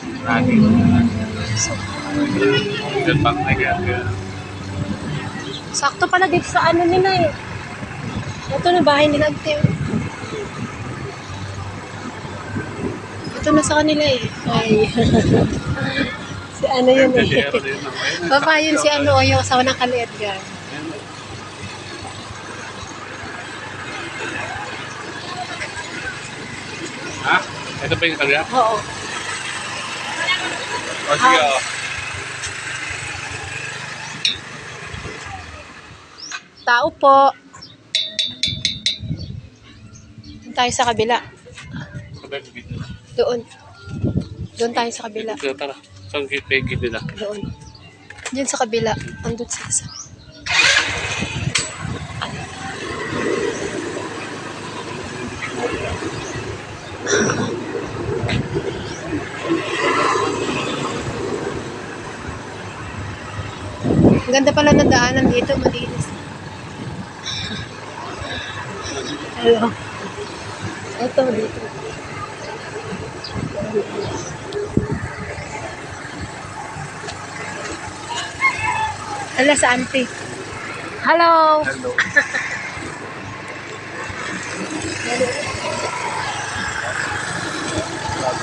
Lagi. Good pang na kaya. Sakto pala dito sa ano nila eh. Ito na bahay nila ate. Ito na sa kanila eh. Ay. si ano yun eh. Baba yun si ano o yung asawa ng kaliit ka. Ha? Ito ba yung kanya? Oo. O sige oh. Tao po. Doon tayo sa kabila. Doon. Doon tayo sa kabila. Tara. Saan Peggy nila? Doon. Diyan sa kabila. Andun sa... Ang ganda pala ng daanan dito, malinis. Hello. Ito, dito. Hala sa auntie. Hello. Hello.